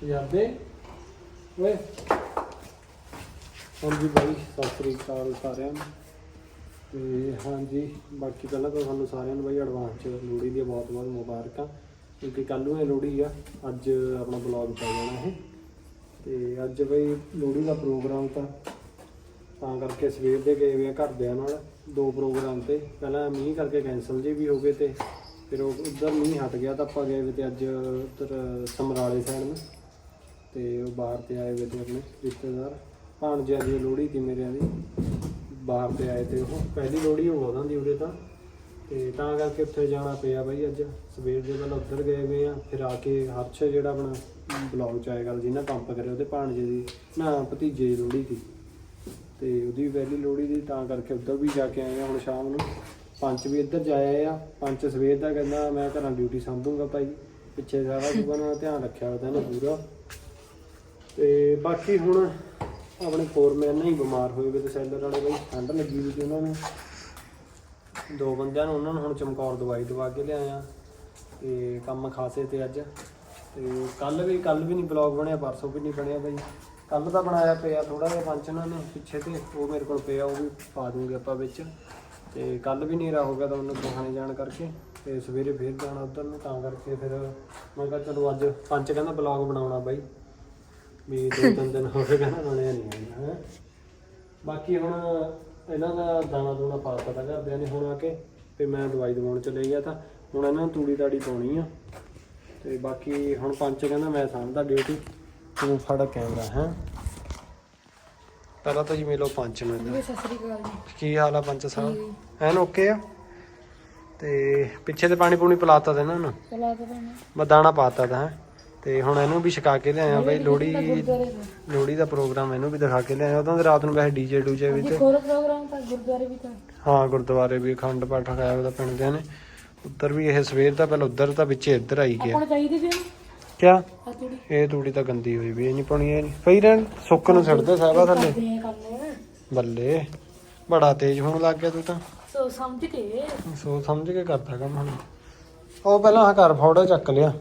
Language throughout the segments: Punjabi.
ਪੰਜਾਬੇ ਓਏ। ਹਾਂਜੀ ਬਾਈ, ਸਤਿ ਸ੍ਰੀ ਅਕਾਲ ਸਾਰਿਆਂ ਨੂੰ। ਤੇ ਹਾਂਜੀ, ਬਾਕੀ ਪਹਿਲਾਂ ਤਾਂ ਤੁਹਾਨੂੰ ਸਾਰਿਆਂ ਨੂੰ ਬਾਈ ਐਡਵਾਂਸ ਚ ਲੋਹੜੀ ਦੀਆਂ ਬਹੁਤ ਬਹੁਤ ਮੁਬਾਰਕਾਂ। ਕਿਉਂਕਿ ਕੱਲ ਨੂੰ ਇਹ ਲੋਹੜੀ ਆ, ਅੱਜ ਆਪਣਾ ਬਲੌਗ ਪੈ ਜਾਣਾ ਹੈ ਤੇ ਅੱਜ ਬਈ ਲੋਹੜੀ ਦਾ ਪ੍ਰੋਗਰਾਮ ਤਾਂ ਤਾਂ ਕਰਕੇ ਸਵੇਰ ਦੇ ਗਏ ਹੋਏ ਘਰਦਿਆਂ ਨਾਲ, ਦੋ ਪ੍ਰੋਗਰਾਮ ਤੇ। ਪਹਿਲਾਂ ਮੀਂਹ ਕਰਕੇ ਕੈਨਸਲ ਜੇ ਵੀ ਹੋ ਗਏ ਤੇ, ਫਿਰ ਉਹ ਉੱਧਰ ਮੀਂਹ ਹਟ ਗਿਆ ਤਾਂ ਆਪਾਂ ਗਏ ਵੇ ਤੇ ਅੱਜ ਉੱਧਰ ਸਮਰਾਲੇ ਸਾਈਡ ਨੂੰ। ਤੇ ਉਹ ਬਾਹਰ ਤੇ ਆਏ ਵੇ ਤੇ ਆਪਣੇ ਰਿਸ਼ਤੇਦਾਰ, ਭਾਣਜਿਆਂ ਦੀ ਲੋਹੜੀ ਦੀ ਮੇਰਿਆਂ ਦੀ। ਬਾਹਰ ਤੇ ਆਏ ਤੇ ਉਹ, ਪਹਿਲੀ ਲੋਹੜੀ ਹੋ ਉਹਨਾਂ ਦੀ ਉਰੇ ਤਾਂ। ਤੇ ਤਾਂ ਕਰਕੇ ਉੱਥੇ ਜਾਣਾ ਪਿਆ ਬਾਈ ਅੱਜ। ਸਵੇਰ ਦੇ ਪਹਿਲਾਂ ਉੱਧਰ ਗਏ ਵੇ ਆ, ਫਿਰ ਆ ਕੇ ਹਰਸ਼ ਜਿਹੜਾ ਆਪਣਾ ਬਲੌਗ ਚ ਆਏਗਾ, ਜਿਹਨਾਂ ਪੰਪ ਕਰਿਆ ਉਹਦੇ ਭਾਣਜੇ ਦੀ, ਨਾ ਭਤੀਜੇ ਦੀ ਲੋਹੜੀ ਦੀ ਤੇ ਉਹਦੀ ਪਹਿਲੀ ਲੋਹੜੀ ਦੀ ਤਾਂ ਕਰਕੇ ਉੱਧਰ ਵੀ ਜਾ ਕੇ ਆਏ ਆ ਹੁਣ ਸ਼ਾਮ ਨੂੰ। ਪੰਚ ਵੀ ਇੱਧਰ ਜਾਇਆ ਆ ਪੰਚ ਸਵੇਰ ਦਾ ਕਹਿੰਦਾ ਮੈਂ ਘਰਾਂ ਡਿਊਟੀ ਸੰਭੂਗਾ ਭਾਈ। ਪਿੱਛੇ ਸਾਰਾ ਸੁਬਾ ਨਾਲ ਧਿਆਨ ਰੱਖਿਆ ਉਹਦਾ ਨੇ ਪੂਰਾ। ਤੇ ਬਾਕੀ ਹੁਣ ਆਪਣੇ ਫੋਰਮੈਨ ਨਹੀਂ ਬਿਮਾਰ ਹੋਏ ਵੇ ਤੇ ਸੈਲਰ ਵਾਲੇ ਬਈ, ਠੰਡ ਲੱਗੀ ਹੋਈ ਸੀ ਉਹਨਾਂ ਨੂੰ। ਦੋ ਬੰਦਿਆਂ ਨੂੰ ਉਹਨਾਂ ਨੂੰ ਹੁਣ ਚਮਕੌਰ ਦਵਾਈ ਦਵਾ ਕੇ ਲਿਆਇਆ ਤੇ ਕੰਮ ਖਾਸੇ ਤੇ ਅੱਜ। ਤੇ ਕੱਲ ਵੀ ਕੱਲ ਵੀ ਨਹੀਂ ਬਲੌਗ ਬਣਿਆ, ਪਰਸੋਂ ਵੀ ਨਹੀਂ ਬਣਿਆ ਬਈ। ਕੱਲ ਦਾ ਬਣਾਇਆ ਪਿਆ ਥੋੜਾ ਜਿਹਾ ਪੰਚ ਉਹਨਾਂ ਨੇ, ਪਿੱਛੇ ਤੇ ਉਹ ਮੇਰੇ ਕੋਲ ਪਿਆ, ਉਹ ਵੀ ਪਾ ਦੂੰਗੇ ਆਪਾਂ ਵਿੱਚ। ਤੇ ਕੱਲ ਵੀ ਨਹੀਂ ਹੋ ਗਿਆ ਤਾਂ ਉਹਨੂੰ ਦੁਕਾਨੇ ਜਾਣ ਕਰਕੇ, ਤੇ ਸਵੇਰੇ ਫੇਰ ਜਾਣਾ ਉਧਰ ਨੂੰ, ਤਾਂ ਕਰਕੇ ਫਿਰ ਮੈਂ ਕਿਹਾ ਚਲੋ ਅੱਜ ਪੰਚ ਕਹਿੰਦਾ ਬਲੌਗ ਬਣਾਉਣਾ ਬਾਈ। ਵੀ ਦੋ ਤਿੰਨ ਦਿਨ ਹੋ ਗਏ ਕਹਿੰਦਾ ਬਣਿਆ ਨਹੀਂ ਹੈਗਾ ਹੈਂ। ਬਾਕੀ ਹੁਣ ਇਹਨਾਂ ਦਾ ਦਾਣਾ ਦੂਣਾ ਪਾ ਪਤਾ ਘਰਦਿਆਂ ਨੇ ਹੁਣ ਆ ਕੇ ਤੇ ਮੈਂ ਦਵਾਈ ਦਵਾਉਣ ਚਲੇ ਗਿਆ ਤਾਂ ਹੁਣ ਇਹਨਾਂ ਨੂੰ ਤੂੜੀ ਤਾੜੀ ਪਾਉਣੀ ਆ। ਤੇ ਬਾਕੀ ਹੁਣ ਪੰਚ ਕਹਿੰਦਾ ਮੈਂ ਸਾਂਭਦਾ ਡਿਊਟੀ ਤੂੰ ਫੜ ਕੈਮਰਾ ਹੈ। ਪਹਿਲਾਂ ਤਾਂ ਜੀ ਮਿਲੋ ਪੰਚ। ਜੀ ਸਤਿ ਸ੍ਰੀ ਅਕਾਲ ਜੀ। ਕੀ ਹਾਲ ਆ ਪੰਚ ਸਾਹਿਬ? ਐਨ ਓਕੇ ਆ? ਤੇ ਪਿੱਛੇ ਤੇ ਪਾਣੀ ਪੂਣੀ ਪਿਲਾਤਾ ਤੇ ਇਹਨਾਂ ਨੂੰ ਚਲਾ ਭੈਣੇ ਮੈਂ ਦਾਣਾ ਪਾਤਾ ਤਾਂ ਹੈਂ। ਤੇ ਹੁਣ ਇਹਨੂੰ ਵੀ ਛਕਾ ਕੇ ਲਿਆਇਆ ਬਈ ਤੋਂ ਲੋਹੜੀ ਦਾ ਪ੍ਰੋਗਰਾਮ ਇਹਨੂੰ ਵੀ ਦਿਖਾ ਕੇ ਲਿਆਇਆ। ਉਦੋਂ ਰਾਤ ਨੂੰ ਵੈਸੇ ਡੀਜੇ ਡੂਜੇ ਵੀ ਤੇ ਪ੍ਰੋਗਰਾਮ ਤਾਂ ਗੁਰਦੁਆਰੇ ਵੀ ਤਾਂ। ਹਾਂ ਗੁਰਦੁਆਰੇ ਵੀ ਅਖੰਡ ਪਾਠ ਰਖਾਇਆ ਉਹਦਾ ਪਿੰਡ ਦੇ ਨੇ। ਉੱਧਰ ਵੀ ਇਹ ਸਵੇਰ ਦਾ ਪਹਿਲਾਂ ਉੱਧਰ ਤਾਂ ਵਿੱਚੇ ਇੱਧਰ ਆਈ ਗਿਆ। ਆਪਾਂ ਨੂੰ ਚਾਹੀਦੀ ਸੀ ਕਿਆ? ਆ ਇਹ ਤੂੜੀ ਤਾਂ ਗੰਦੀ ਹੋਈ ਵੀ ਇਹ ਨਹੀਂ ਪਾਉਣੀ ਇਹ ਨਹੀਂ। ਪਈ ਰਹਿਣ ਸੁੱਕ ਨੂੰ ਛੱਡਦੇ ਸਾਰਾ ਥੱਲੇ। ਆ ਬੱਲੇ ਬੜਾ ਤੇਜ਼ ਹੋਣ ਲੱਗ ਗਿਆ ਤੂੰ ਤਾਂ। ਸੋ ਸਮਝ ਕੇ। ਸੋਚ ਸਮਝ ਕੇ ਕਰਦਾ ਕੰਮ ਹੁਣ। ਉਹ ਪਹਿਲਾਂ ਆਹ ਘਰ ਫੌੜਾ ਚੱਕ ਲਿਆ।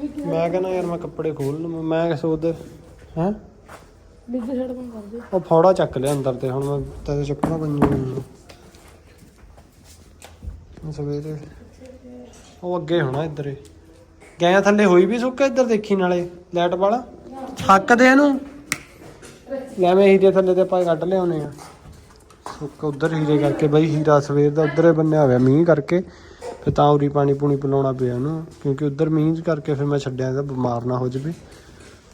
ਮੈਂ ਕਹਿੰਦਾ ਯਾਰ ਮੈਂ ਕੱਪੜੇ ਖੋਲ ਲਵਾਂ ਮੈਂ ਸੋਚਦਾ ਹੈ? ਬਿੱਗ ਛੜ ਬਣ ਕਰ ਦਿਓ ਉਹ ਫੌੜਾ ਚੱਕ ਲਿਆ ਅੰਦਰ ਤੇ ਹੁਣ ਮੈਂ ਤੈਨੂੰ ਚੱਕਣਾ ਪੈਣੀ ਸਵੇਰੇ ਉਹ ਅੱਗੇ ਹੋਣਾ ਇੱਧਰ ਹੀ। ਗਏ ਥੱਲੇ ਹੋਈ ਵੀ ਸੁੱਕਾ ਇੱਧਰ ਦੇਖੀ ਨਾਲੇ ਲਾਈਟ ਵਾਲਾ? ਥੱਕਦੇ ਇਹਨੂੰ? ਲੈ ਮੈਂ ਹੀਰੇ ਥੱਲੇ ਤੇ ਆਪਾਂ ਕੱਢ ਲਿਆਉਨੇ ਆ। ਸੁੱਕ ਉਧਰ ਹੀਰੇ ਕਰਕੇ ਬਈ ਹੀਰਾ ਸਵੇਰ ਦਾ ਉਧਰੇ ਬੰਨਿਆ ਹੋਇਆ ਮੀਂਹ ਕਰਕੇ। ਫਿਰ ਤਾਂ ਉਰੀ ਪਾਣੀ ਪੂਣੀ ਪਿਲਾਉਣਾ ਪਿਆ ਇਹਨੂੰ ਕਿਉਂਕਿ ਉਧਰ ਮੀਂਹ ਕਰਕੇ ਫਿਰ ਮੈਂ ਛੱਡਿਆ ਇਹਦਾ ਬਿਮਾਰ ਨਾ ਹੋ ਜਾਵੇ।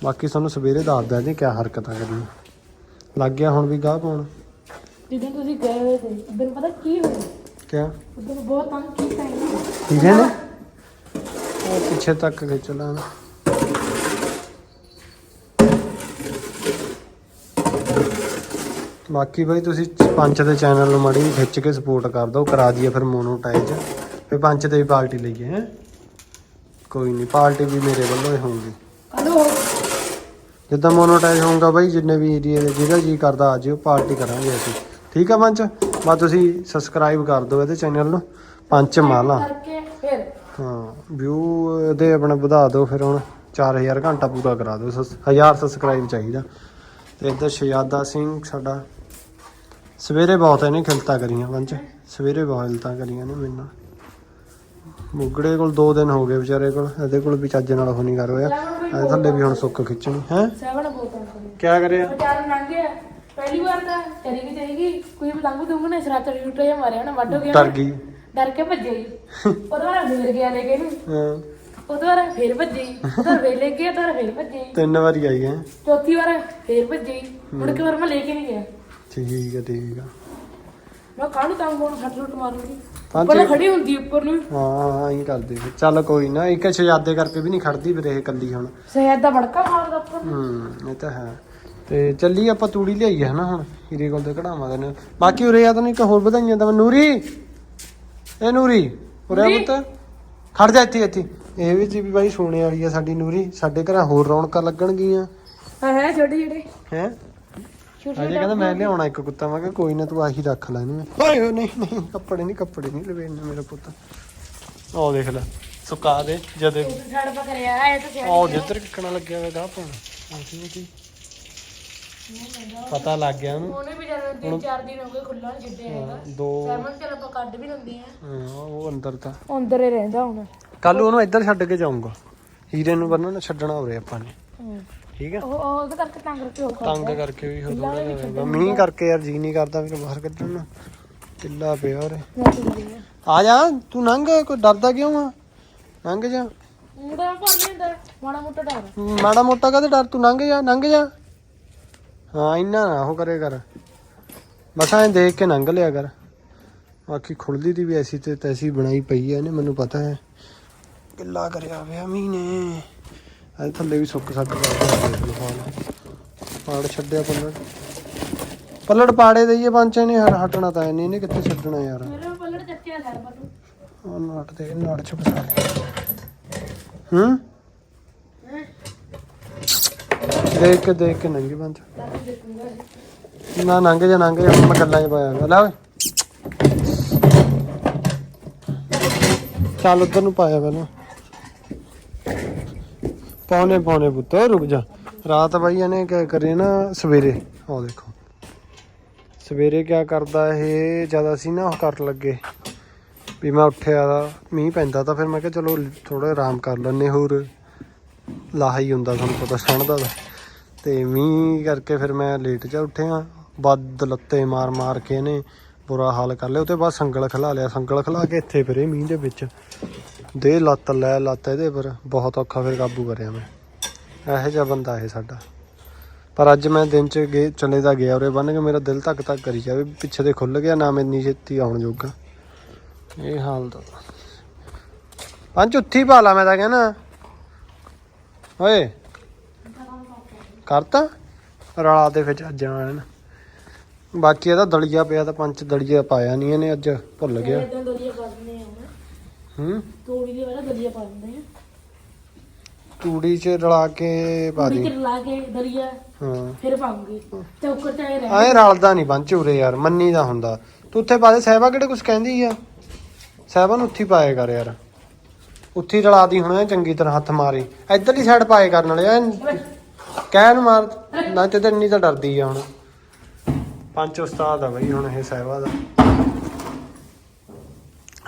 ਬਾਕੀ ਤੁਹਾਨੂੰ ਸਵੇਰੇ ਦੱਸਦਾ ਜੀ ਕਿਆ ਹਰਕਤਾਂ ਕਰਨੀਆਂ। ਲੱਗ ਗਿਆ ਹੁਣ ਵੀ ਗਾਹ ਪਾਉਣ। ਜਿੱਦਣ ਤੁਸੀਂ ਗਏ ਹੋਏ ਸੀ ਉਦੋਂ ਪਤਾ ਕੀ ਹੋਇਆ? ਕਿਆ? ਉਦੋਂ ਬਹੁਤ ਤੰਗ ਕੀਤਾ ਇਹਨਾਂ ਹੀਰੇ ਨੇ? ਉਹ ਪਿੱਛੇ ਤੱਕ ਖਿੱਚ ਲਾਂ ਬਾਕੀ ਬਈ ਤੁਸੀਂ ਪੰਚ ਦੇ ਚੈਨਲ ਨੂੰ ਮੜੀ ਖਿੱਚ ਕੇ ਸਪੋਰਟ ਕਰ ਦਿਓ ਕਰਾ ਦਈਏ ਫਿਰ ਮੋਨੋਟਾਈਜ਼ ਫਿਰ ਪੰਚ ਤੇ ਵੀ ਪਾਰਟੀ ਲਈਏ ਹੈ। ਕੋਈ ਨਹੀਂ ਪਾਰਟੀ ਵੀ ਮੇਰੇ ਵੱਲੋਂ ਹੀ ਹੋਊਗੀ। ਕਦੋਂ ਜਿੱਦਾਂ ਮੋਨੋਟਾਈਜ਼ ਹੋਊਗਾ ਬਾਈ ਜਿੰਨੇ ਵੀ ਏਰੀਆ ਦੇ ਜਿਹੜਾ ਜੀ ਕਰਦਾ ਆ ਜਿਓ ਪਾਰਟੀ ਕਰਾਂਗੇ ਅਸੀਂ। ਠੀਕ ਆ ਪੰਚ ਬਾ ਤੁਸੀਂ ਸਬਸਕ੍ਰਾਈਬ ਕਰ ਦਿਓ ਇਹਦੇ ਚੈਨਲ ਨੂੰ। ਪੰਚ ਮਾਲਾ। ਹਾਂ ਵਿਊ ਇਹਦੇ ਆਪਣਾ ਵਧਾ ਦਿਓ ਫਿਰ ਹੁਣ। 4000 ਘੰਟਾ ਪੂਰਾ ਕਰਾ ਦਿਓ। 1000 ਸਬਸਕ੍ਰਾਈਬ ਚਾਹੀਦਾ। ਤੇ ਇੱਧਰ ਸ਼ਹਿਜ਼ਾਦਾ ਸਿੰਘ ਸਾਡਾ। ਸਵੇਰੇ ਬਹੁਤ ਇਹਨੇ ਖਿਲਤਾ ਕਰੀਆਂ ਪੰਚ ਸਵੇਰੇ ਬਹੁਤ ਖਿਲਤਾ ਕਰੀਆਂ ਨੇ ਮੇਰੇ ਨਾਲ। ਮੁਗੜੇ ਕੋਲ 2 ਦਿਨ ਹੋ ਗਏ ਵਿਚਾਰੇ ਕੋਲ ਇਹਦੇ ਕੋਲ ਵੀ ਚੱਜ ਨਾਲ ਉਹ ਨਹੀਂ ਕਰ ਹੋਇਆ ਇਹਦੇ ਥੱਲੇ ਵੀ ਹੁਣ ਸੁੱਕ ਖਿੱਚਣੀ ਹੈ? ਸੈਵਨ ਕਰੇ ਕਿਆ ਕਰਿਆ? ਵਿਚਾਰ ਲੰਘ ਗਿਆ। ਪਹਿਲੀ ਵਾਰ ਤਾਂ ਚਲੀ ਗਈ ਚਾਹੀਗੀ ਕੋਈ ਵੀ ਲੰਘ ਦੂੰਗਾ ਨੇ ਸਰਾਤ ਰਿਊਟਰ ਜਿਹਾ ਮਾਰਿਆ ਨਾ ਵੱਢ ਹੋ ਗਿਆ ਡਰ ਗਈ। ਡਰ ਕੇ ਭੱਜੇ ਜੀ। ਉਹਦੇ ਬਾਅਦ ਫੇਰ ਗਿਆ ਲੈ ਕੇ ਇਹਨੂੰ। ਹਾਂ। ਉਹਦੇ ਬਾਅਦ ਫੇਰ ਭੱਜੇ ਜੀ। ਉਹਦੇ ਫੇਰ ਲੈ ਕੇ ਉਹਦੇ ਫੇਰ ਭੱਜੇ ਜੀ। ਤਿੰਨ ਵਾਰੀ ਆਈ ਹੈ। ਚੌਥੀ ਵਾਰ ਫੇਰ ਭੱਜੇ ਜੀ। ਮੁੜ ਕੇ ਵਾਰ ਮੈਂ ਲੈ ਕੇ ਨਹੀਂ ਗਿਆ। ਠੀਕ ਹੈ ਠੀਕ ਆ। ਮੈਂ ਕਾਹਨੂੰ ਤੰਗ ਹੋਣ ਹੱਟ ਲੁੱਟ ਮਾਰੂੰਗੀ। ਪੰਜ ਪਹਿਲਾਂ ਖੜੀ ਹੁੰਦੀ ਉੱਪਰ ਨੂੰ। ਹਾਂ ਐਂ ਕਰਦੇ ਫਿਰ। ਚੱਲ ਕੋਈ ਨਾ ਇੱਕ ਸ਼ਹਿਜ਼ਾਦੇ ਕਰਕੇ ਵੀ ਨਹੀਂ ਖੜਦੀ ਵੀਰੇ ਇਹ ਕੱਲੀ ਹੁਣ। ਸਹਿਦ ਦਾ ਬੜਕਾ ਮਾਰਦਾ ਉੱਪਰ ਨੂੰ। ਹੂੰ ਇਹ ਤਾਂ ਹੈ। ਤੇ ਚੱਲੀ ਆਪਾਂ ਤੂੜੀ ਲਿਆਈਏ ਹਨਾ ਹੁਣ ਹੀਰੇ ਕੋਲ ਤੇ ਕਢਾਵਾਂ ਦੇ ਨੇ ਬਾਕੀ ਉਰੇ ਆ ਤਾਂ ਨਹੀਂ ਇੱਕ ਹੋਰ ਵਧਾਈਆਂ ਤਾਂ ਨੂਰੀ! ਇਹ ਨੂਰੀ ਉਰੇ ਆ ਪੁੱਤ। ਖੜ ਜਾ ਇੱਥੇ ਇੱਥੇ। ਇਹ ਵੀ ਜੀ ਵੀ ਬਾਈ ਸੋਨੇ ਵਾਲੀ ਆ ਸਾਡੀ ਨੂਰੀ। ਸਾਡੇ ਘਰਾਂ ਹੋਰ ਰੌਣਕਾਂ ਲੱਗਣਗੀਆਂ। ਹਾਂ ਹੈ ਛੋਟੇ ਛੋਟੇ ਹੈ? ਅਜੇ ਕਹਿੰਦਾ ਮੈਂ ਲਿਆਉਣਾ ਇੱਕ ਕੁੱਤਾ ਮੈਂ ਕਿਹਾ ਕੋਈ ਨਾ ਤੂੰ ਆਹੀ ਰੱਖ ਲੈ ਇਹਨੂੰ। ਓਏ ਓਏ ਨਹੀਂ ਨਹੀਂ ਕੱਪੜੇ ਨਹੀਂ ਕੱਪੜੇ ਨਹੀਂ ਲਵੇੜਨੇ ਮੇਰਾ ਪੁੱਤ। ਉਹ ਦੇਖ ਲੈ ਸੁਕਾ ਦੇ ਜਦੇ। ਛੜ ਪਕੜਿਆ ਇਹ ਤਾਂ ਸਿਆਣੀ ਉਹ ਜਿੱਧਰ ਕਿੱਕਣਾ ਲੱਗਿਆ ਹੋਇਆ ਆਖੀ ਕੀ ਪਤਾ ਲੱਗ ਗਿਆ ਉਹਨੂੰ। ਉਹਨੇ ਵੀ ਜਦ ਤਿੰਨ ਚਾਰ ਦਿਨ ਹੋ ਗਏ ਖੁੱਲਾ ਛੱਡਿਆ ਹੈਗਾ। ਦੋ ਸਰਮਨ ਚਲ ਆਪਾਂ ਕੱਢ ਵੀ ਲੈਂਦੇ ਆ। ਹਾਂ, ਉਹ ਅੰਦਰ ਤਾਂ। ਅੰਦਰ ਹੀ ਰਹਿੰਦਾ ਹੁਣ। ਕੱਲ ਉਹਨੂੰ ਇੱਧਰ ਛੱਡ ਕੇ ਜਾਊਂਗਾ। ਹੀਰੇ ਨੂੰ ਬੰਨਣ ਛੱਡਣਾ ਹੋਰੇ ਆਪਾਂ ਨੇ। ਠੀਕ ਹੈ ਉਹ ਉਹ ਉਹਦੇ ਕਰਕੇ ਤੰਗ ਕਰਕੇ ਹੋ ਤੰਗ ਕਰਕੇ ਵੀ ਥੋੜਾ ਜਿਹਾ ਮੀਂਹ ਕਰਕੇ ਯਾਰ ਜੀ ਨਹੀਂ ਕਰਦਾ ਫਿਰ ਬਾਹਰ ਕੱਢਣ ਨੂੰ। ਕਿੱਲਾ ਪਿਆ ਉਰੇ। ਆ ਜਾ ਤੂੰ ਲੰਘ ਕੋਈ ਡਰਦਾ ਕਿਉਂ ਆ? ਲੰਘ ਜਾ। ਮੁੰਡਾ ਭਾਵੇਂ ਹੁੰਦਾ ਮਾੜਾ ਮੋਟਾ ਡਰ। ਮਾੜਾ ਮੋਟਾ ਕਦੇ ਡਰ? ਤੂੰ ਲੰਘ ਜਾ ਲੰਘ ਜਾ। ਹਾਂ ਇੰਨਾ ਨਾ ਉਹ ਕਰੇ ਕਰ। ਬਸ ਐਂ ਦੇਖ ਕੇ ਲੰਘ ਲਿਆ ਕਰ। ਬਾਕੀ ਖੁੱਲਦੀ ਦੀ ਵੀ ਐਸੀ ਤੇ ਤੈਸੀ ਬਣਾਈ ਪਈ ਐ ਇਹਨੇ ਮੈਨੂੰ ਪਤਾ ਹੈ। ਕਿੱਲਾ ਕਰਿਆ ਹੋਇਆ ਮੀਂਹ ਇਹ ਥੱਲੇ ਵੀ ਸੁੱਕ ਸੱਕ ਕਰਦਾ ਪਾੜ ਛੱਡਿਆ ਪੱਲੜ। ਪੱਲੜ ਪਾੜੇ ਦਈਏ ਪੰਚੇ ਨੇ ਹਟ ਹਟਣਾ ਤਾਂ ਨਹੀਂ ਇਹਨੇ ਕਿੱਥੇ ਛੱਡਣਾ ਯਾਰ। ਮੇਰੇ ਪੱਲੜ ਚੱਕਿਆ ਸਰ ਪਰ ਉਹ ਨਾਟ ਦੇ ਨਾਟ ਚ ਫਸਾ ਲਿਆ ਹੂੰ? ਦੇਖ ਕੇ ਦੇਖ ਕੇ ਨੰਗੀ ਬੰਦ ਨਾ ਨੰਗ ਜਾ ਨੰਗ ਹੁਣ ਮੈਂ ਗੱਲਾਂ 'ਚ ਪਾਇਆ। ਲੈ ਓਏ। ਚੱਲ ਉਧਰ ਨੂੰ ਪਾਇਆ ਪਹਿਲਾਂ। ਪੌਣੇ ਪੌਣੇ ਪੁੱਤ, ਰੁਕ ਜਾ। ਰਾਤ ਬਾਈ ਇਹਨੇ ਕਿਆ ਕਰੇ ਨਾ, ਸਵੇਰੇ, ਆਹ ਦੇਖੋ। ਸਵੇਰੇ ਕਿਆ ਕਰਦਾ ਇਹ, ਜਦ ਅਸੀਂ ਨਾ ਉਹ ਕਰਨ ਲੱਗੇ, ਵੀ ਮੈਂ ਉੱਠਿਆ, ਮੀਂਹ ਪੈਂਦਾ ਤਾਂ ਫਿਰ ਮੈਂ ਕਿਹਾ ਚਲੋ ਥੋੜਾ ਆਰਾਮ ਕਰ ਲੈਨੇ ਹੋਰ ਲਾਹਾ ਹੀ ਹੁੰਦਾ ਤੁਹਾਨੂੰ ਪਤਾ ਸਣਦਾ ਦਾ ਤੇ। ਮੀਂਹ ਕਰਕੇ ਫਿਰ ਮੈਂ ਲੇਟ ਜਾ ਉੱਠਿਆ, ਵੱਧ ਲੱਤੇ ਮਾਰ ਮਾਰ ਕੇ ਇਹਨੇ ਬੁਰਾ ਹਾਲ ਕਰ ਲਿਆ ਉਹਦੇ ਬਾਅਦ ਸੰਗਲ ਖਲਾ ਲਿਆ, ਸੰਗਲ ਖਲਾ ਕੇ ਇੱਥੇ ਫਿਰੇ ਮੀਂਹ ਦੇ ਵਿੱਚ। ਦੇ ਲੱਤ ਲੈ ਲੱਤ ਇਹਦੇ ਪਰ ਬਹੁਤ ਔਖਾ ਫਿਰ ਕਾਬੂ ਕਰਿਆ ਮੈਂ। ਇਹੋ ਜਿਹਾ ਬੰਦਾ ਇਹ ਸਾਡਾ। ਪਰ ਅੱਜ ਮੈਂ ਦਿਨ ਚ ਗੇ ਚਲੇ ਦਾ ਗਿਆ ਉਰੇ, ਬੰਨ ਕੇ ਮੇਰਾ ਦਿਲ ਧੱਕ ਧੱਕ ਕਰੀ ਜਾਵੇ, ਪਿੱਛੇ ਦੇ ਖੁੱਲ ਗਿਆ ਨਾ ਮੈਂ ਇੰਨੀ ਛੇਤੀ ਆਉਣ ਜੋਗਾ। ਇਹ ਹਾਲ ਦਾ ਪੰਜ ਉੱਥੀ ਪਾ ਲਾ ਮੈਂ ਤਾਂ ਕਹਿੰਦਾ ਓਏ। ਕਰਤਾ? ਰਲਾ ਦੇ ਵਿੱਚ ਅੱਜ ਆਣ ਬਾਕੀ ਇਹਦਾ ਦਲੀਆ ਪਿਆ ਤਾਂ ਪੰਜ ਦਲੀਆ ਪਾਇਆ ਨਹੀਂ ਇਹਨੇ ਅੱਜ, ਭੁੱਲ ਗਿਆ। ਹੂੰ? ਤੋੜੀ ਦੀ ਵਾਲਾ ਦਲੀਆ ਪਾ ਦਿੰਦੇ ਆ। ਤੂੜੀ ਚ ਰਲਾ ਕੇ ਪਾ ਤੂੜੀ ਦੀ। ਚ ਲਾ ਕੇ ਦਲੀਆ ਹਾਂ। ਫਿਰ ਪਾਉਂਗੇ। ਚੌਕਰ ਚ ਆਏ ਰਹਿ ਐ ਰਲਦਾ ਨਹੀਂ ਬੰਚ ਉਰੇ ਯਾਰ ਮੰਨੀ ਦਾ ਹੁੰਦਾ। ਤੂੰ ਉੱਥੇ ਪਾ ਦੇ ਸਹਿਬਾ ਕਿਹੜੇ ਕੁਝ ਕਹਿੰਦੀ ਆ? ਸਹਿਬਾ ਨੂੰ ਉੱਥੇ ਹੀ ਪਾਏ ਕਰ ਯਾਰ। ਉੱਥੇ ਹੀ ਰਲਾ ਦੀ ਹੁਣ ਚੰਗੀ ਤਰ੍ਹਾਂ ਹੱਥ ਮਾਰੀ। ਇੱਧਰਲੀ ਸਾਈਡ ਪਾਏ ਕਰਨ ਵਾਲੇ ਐ ਕਹਿ ਨੂੰ ਮਾਰ ਨਾ ਤੇ ਤੇ ਇੰਨੀ ਤਾਂ ਡਰਦੀ ਆ ਹੁਣ। ਪੰਜ ਉਸਤਾਦ ਆ ਬਈ ਹੁਣ ਇਹ ਸਹਿਬਾ ਦਾ।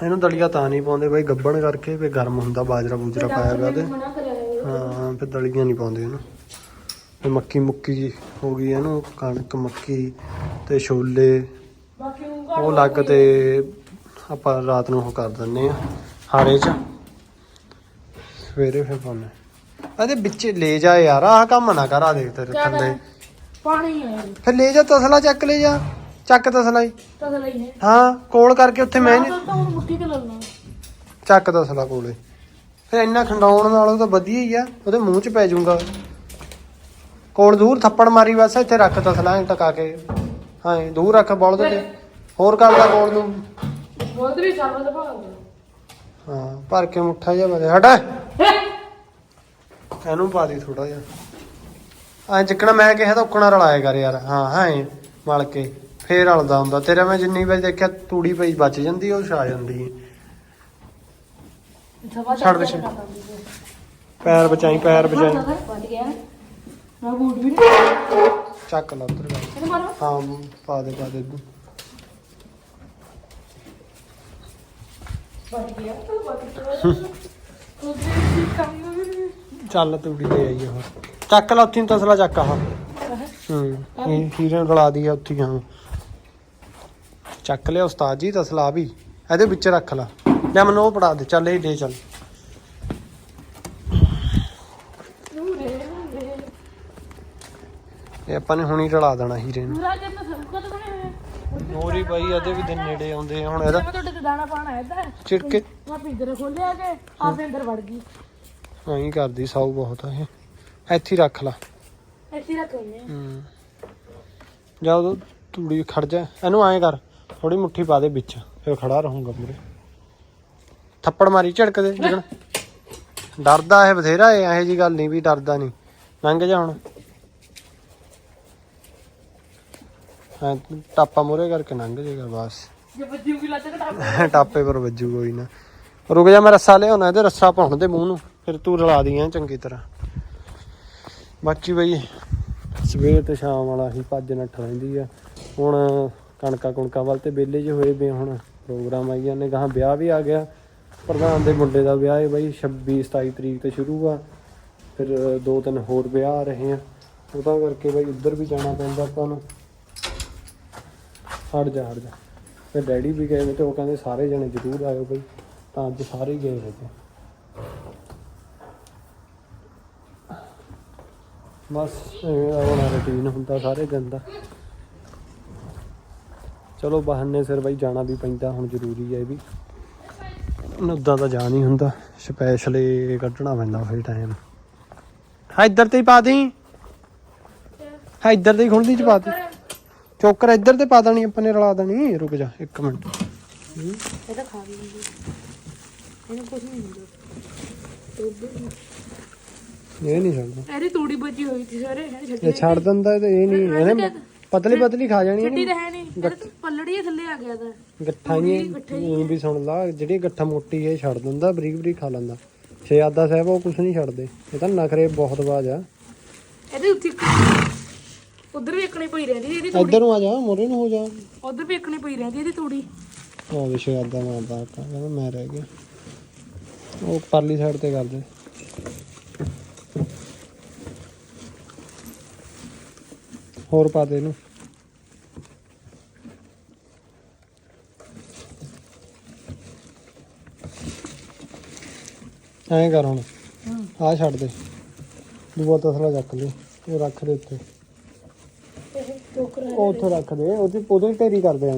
ਇਹਨੂੰ ਦਲੀਆ ਤਾਂ ਨਹੀਂ ਪਾਉਂਦੇ ਬਈ ਗੱਬਣ ਕਰਕੇ ਵੀ ਗਰਮ ਹੁੰਦਾ ਬਾਜਰਾ ਬੂਜਰਾ ਪਾਇਆ ਪਿਆ ਤੇ। ਹਾਂ ਫਿਰ ਦਲੀਆਂ ਨਹੀਂ ਪਾਉਂਦੇ ਇਹਨੂੰ। ਤੇ ਮੱਕੀ ਮੁੱਕੀ ਹੋ ਗਈ ਇਹਨੂੰ ਕਣਕ ਮੱਕੀ ਤੇ ਛੋਲੇ। ਉਹ ਲੱਗ ਤੇ ਆਪਾਂ ਰਾਤ ਨੂੰ ਉਹ ਕਰ ਦਿੰਨੇ ਆ ਹਾਰੇ ਚ। ਸਵੇਰੇ ਫਿਰ ਪਾਉਣੇ ਇਹਦੇ ਵਿੱਚ ਲੈ ਜਾ ਯਾਰ ਆਹ ਕੰਮ ਨਾ ਕਰ ਆ ਦੇਖ ਤੇਰੇ ਥੱਲੇ? ਪਾਣੀ ਹੈ ਫਿਰ ਲੈ ਜਾ ਤਸਲਾ ਚੱਕ ਲੈ ਜਾ। ਚੱਕ ਤਸਲਾ ਹੀ ਤਾਂ ਲਈ ਹੈ। ਹਾਂ ਕੋਲ ਕਰਕੇ ਉੱਥੇ ਮੈਂ ਨਹੀਂ ਤਾਂ ਹੁਣ ਮੁੱਠੀ ਤੇ ਲੱਲਣਾ ਚੱਕ ਤਸਲਾ ਕੋਲੇ। ਫਿਰ ਇੰਨਾ ਖੰਡਾਉਣ ਨਾਲੋਂ ਤਾਂ ਵਧੀਆ ਹੀ ਆ ਉਹਦੇ ਮੂੰਹ 'ਚ ਪੈ ਜਾਊਗਾ। ਕੋਲ ਦੂਰ ਥੱਪੜ ਮਾਰੀ ਬਸ ਇੱਥੇ ਰੱਖ ਤਸਲਾ ਐਂ ਟਕਾ ਕੇ। ਹਾਂ ਦੂਰ ਰੱਖ ਬੋਲ ਦੇ ਹੋਰ ਕਰ ਲੈ ਕੋਲ ਨੂੰ। ਬਹੁਤ ਵੀ ਸਰਵ ਦਾ ਭਾਗ ਹਾਂ ਭਰ ਕੇ ਮੁੱਠਾ ਜਿਹਾ ਬਦੇ ਹਟ। ਇਹਨੂੰ ਪਾ ਦੀ ਥੋੜਾ ਜਿਹਾ। ਐਂ ਚੱਕਣਾ ਮੈਂ ਕਿਹਾ ਤਾਂ ਉੱਕਣਾ ਰਲਾਇਆ ਕਰ ਯਾਰ। ਹਾਂ ਹਾਂ ਮਲ ਕੇ। ਫੇਰ ਰਲਦਾ ਹੁੰਦਾ। ਤੇਰਾ ਮੈਂ ਜਿੰਨੀ ਵਾਰ ਦੇਖਿਆ ਤੂੜੀ ਪਈ ਬਚ ਜਾਂਦੀ ਉਹ ਛਾ ਜਾਂਦੀ ਹੈ। ਛੱਡ। ਪੈਰ ਬਚਾਈ ਪੈਰ ਬਚਾਈ। ਵੱਜ ਗਿਆ। ਨਾ ਬੂਟ ਵੀ ਨਹੀਂ ਚੱਕ ਲਾ ਉੱਧਰ ਹਾਂ ਪਾ ਦੇ ਪਾ ਦੇ ਗਿਆ। ਤੂੰ ਗਿਆ ਕੰਮ ਚੱਲ ਤੂੜੀ ਲੈ ਆਈਏ ਹੋਰ ਚੱਕ ਲਾ ਉੱਥੇ ਨੂੰ ਤਸਲਾ ਚੱਕ ਆਹ। ਹੂੰ ਇਹ ਹੀਰਨ ਰਲਾ ਦੀ ਆ ਉੱਥੇ ਹਾਂ। ਚੱਕ ਲਿਆ ਉਸਤਾਦ ਜੀ ਤਸਲਾ ਵੀ। ਇਹਦੇ ਵਿੱਚ ਰੱਖ ਲਾ। ਜਾਂ ਮੈਨੂੰ ਉਹ ਪੜਾ ਦੇ। ਚੱਲ ਇਹ ਦੇ ਚੱਲ। ਇਹ ਆਪਾਂ ਨੇ ਹੁਣੀ ਰਲਾ ਦੇਣਾ ਹੀਰੇ ਨੂੰ। ਨੂਰਾ ਜੇ ਮੈਂ ਸਭ ਕਦ ਬਣੇ ਹੋਰੀ ਬਾਈ ਇਹਦੇ ਵੀ ਦਿਨ ਨੇੜੇ ਆਉਂਦੇ ਆ। ਹੁਣ ਇਹਦਾ ਮੈਂ ਤੁਹਾਡੇ ਤੇ ਦਾਣਾ ਪਾਣਾ ਹੈ ਇੱਧਰ ਛਿੜਕੇ ਮੈਂ ਪਿੰਦਰ ਖੋਲਿਆ ਕੇ ਆਪੇ ਅੰਦਰ ਵੜ ਗਈ। ਐਂ ਕਰਦੀ ਸਾਊ ਬਹੁਤ ਆ ਇਹ। ਇੱਥੇ ਰੱਖ ਲਾ। ਇੱਥੇ ਰੱਖ ਆ। ਹੂੰ। ਜਾ ਤੂੜੀ ਖੜ ਜਾ। ਇਹਨੂੰ ਐਂ ਕਰ। ਥੋੜੀ ਮੁੱਠੀ ਪਾ ਦੇ ਵਿੱਚ ਫਿਰ ਖੜਾ ਰਹੂੰਗਾ ਮੂਰੇ ਥੱਪੜ ਮਾਰੀ ਝੜਕ ਦੇ ਜਿਗਣ। ਡਰਦਾ ਇਹ ਬਥੇਰਾ ਇਹ ਇਹੋ ਜੀ ਗੱਲ ਨਹੀਂ ਵੀ ਡਰਦਾ ਨਹੀਂ। ਲੰਘ ਜਾ ਹੁਣ। ਹਾਂ ਟਾਪਾ ਮੂਰੇ ਕਰਕੇ ਲੰਘ ਜੇਗਾ ਬਸ। ਜੇ ਲੱਤ ਟਾਪੇ ਪਰ ਵੱਜੂ ਕੋਈ ਨਾ। ਰੁਕ ਜਾ ਮੈਂ ਰੱਸਾ ਲਿਆਉਣਾ ਇਹਦੇ ਰੱਸਾ ਪਾਉਣ ਦੇ ਮੂੰਹ ਨੂੰ। ਫਿਰ ਤੂੰ ਰਲਾ ਦੀ ਐਂ ਚੰਗੀ ਤਰ੍ਹਾਂ। ਬਾਕੀ ਬਈ ਸਵੇਰ ਤੇ ਸ਼ਾਮ ਵਾਲਾ ਹੀ ਭੱਜ ਨੱਠ ਰਹਿੰਦੀ ਆ। ਹੁਣ ਕਣਕਾਂ ਕੁਣਕਾਂ ਵੱਲ ਤੇ ਵਿਹਲੇ ਜਿਹੇ ਹੋਏ ਪਏ ਹੁਣ ਪ੍ਰੋਗਰਾਮ ਆਈ ਜਾਂਦੇ, ਗਾਹਾਂ ਵਿਆਹ ਵੀ ਆ ਗਿਆ। ਪ੍ਰਧਾਨ ਦੇ ਮੁੰਡੇ ਦਾ ਵਿਆਹ ਹੈ ਬਾਈ 26 27 ਤਰੀਕ ਤੇ ਸ਼ੁਰੂ ਆ। ਫਿਰ ਦੋ ਤਿੰਨ ਹੋਰ ਵਿਆਹ ਆ ਰਹੇ ਆ। ਉਹਦਾ ਕਰਕੇ ਬਾਈ ਉੱਧਰ ਵੀ ਜਾਣਾ ਪੈਂਦਾ ਆਪਾਂ ਨੂੰ। ਹਟ ਜਾ ਹਟ ਜਾ। ਫਿਰ ਡੈਡੀ ਵੀ ਗਏ ਨੇ ਤੇ ਉਹ ਕਹਿੰਦੇ ਸਾਰੇ ਜਣੇ ਜ਼ਰੂਰ ਆਇਓ ਬਈ। ਤਾਂ ਅੱਜ ਸਾਰੇ ਹੀ ਗਏ ਹੋਏ ਬਸ ਐਵੇਂ ਦਾ ਰੁਟੀਨ ਹੁੰਦਾ, ਸਾਰੇ ਦਿਨ ਦਾ ਚਲੋ ਬਹਾਨੇ ਸਿਰ ਬਈ ਜਾਣਾ ਵੀ ਪੈਂਦਾ ਹੁਣ ਜ਼ਰੂਰੀ ਹੈ ਇਹ ਵੀ। ਉਦਾਂ ਤਾਂ ਜਾ ਨਹੀਂ ਹੁੰਦਾ ਸਪੈਸ਼ਲੀ ਕੱਢਣਾ ਪੈਂਦਾ ਫਿਰ ਟਾਈਮ ਹਾਂ ਇੱਧਰ ਤੇ ਹੀ ਪਾ ਦੇਈ। ਹਾਂ ਇੱਧਰ ਤੇ ਹੀ ਖੁੰਡੀ ਚ ਪਾ ਦੇ ਚੋਕਰ ਇੱਧਰ ਤੇ ਪਾ ਦੇਣੀ ਆਪਾਂ ਨੇ ਰਲਾ ਦੇਣੀ। ਰੁਕ ਜਾ ਇੱਕ ਮਿੰਟ। ਇਹ ਤਾਂ ਖਾ ਗਈ ਇਹਨੂੰ ਕੁਝ ਨਹੀਂ ਹੁੰਦਾ। ਇਹ ਨਹੀਂ ਛੱਡਦਾ। ਇਹਦੀ ਤੂੜੀ ਬਚੀ ਹੋਈ ਸੀ ਸਾਰੇ ਇਹ ਛੱਡ ਦਿੰਦਾ ਤੇ ਇਹ ਨਹੀਂ ਇਹਨੇ ਪਤਲੀ ਪਤਲੀ ਖਾ ਜਾਣੀ ਛੱਡੀ ਤਾਂ ਹੈ ਨਹੀਂ ਇਹਦੇ ਤਾਂ ਪੱਲੜੀ ਹੀ ਥੱਲੇ ਆ ਗਿਆ ਤਾਂ। ਗੱਠਾਂ ਹੀ ਊਂ ਵੀ ਸੁਣ ਲਾ ਜਿਹੜੀ ਗੱਠਾ ਮੋਟੀ ਹੈ ਇਹ ਛੱਡ ਦਿੰਦਾ ਬਰੀਕ ਬਰੀਕ ਖਾ ਲੈਂਦਾ। ਛੇ ਆਦਾ ਸਾਹਿਬ ਉਹ ਕੁਛ ਨਹੀਂ ਛੱਡਦੇ। ਇਹ ਤਾਂ ਨਖਰੇ ਬਹੁਤ ਬਾਜ ਆ। ਇਹਦੇ ਉੱਤੇ ਉਧਰ ਵੀ ਇੱਕਣੀ ਪਈ ਰਹਿੰਦੀ ਇਹਦੀ ਤੂੜੀ। ਇੱਧਰ ਨੂੰ ਆ ਜਾ ਮੋਰੇ ਨੂੰ ਹੋ ਜਾ। ਉਧਰ ਵੀ ਇੱਕਣੀ ਪਈ ਰਹਿੰਦੀ ਇਹਦੀ ਤੂੜੀ। ਉਹ ਵਿਸ਼ੇ ਆਦਾ ਮਾਰਦਾ ਕਹਿੰਦਾ ਮੈਂ ਰਹਿ ਗਿਆ। ਉਹ ਪਰਲੀ ਸਾਈਡ ਤੇ ਕਰ ਦੇ ਹੋਰ ਪਾ ਦੇ ਇਹਨੂੰ। ਐਂ ਕਰ ਹੁਣ ਆਹ ਛੱਡ ਦੇ। ਦੂਆ ਤਸਲਾ ਚੱਕ ਲਈ ਉਹ ਰੱਖ ਦੇ ਉੱਤੇ ਉਹ ਉੱਥੇ ਰੱਖ ਦੇ ਉਹਦੀ ਉਹਦੇ ਢੇਰੀ ਕਰਦੇ ਆਂ।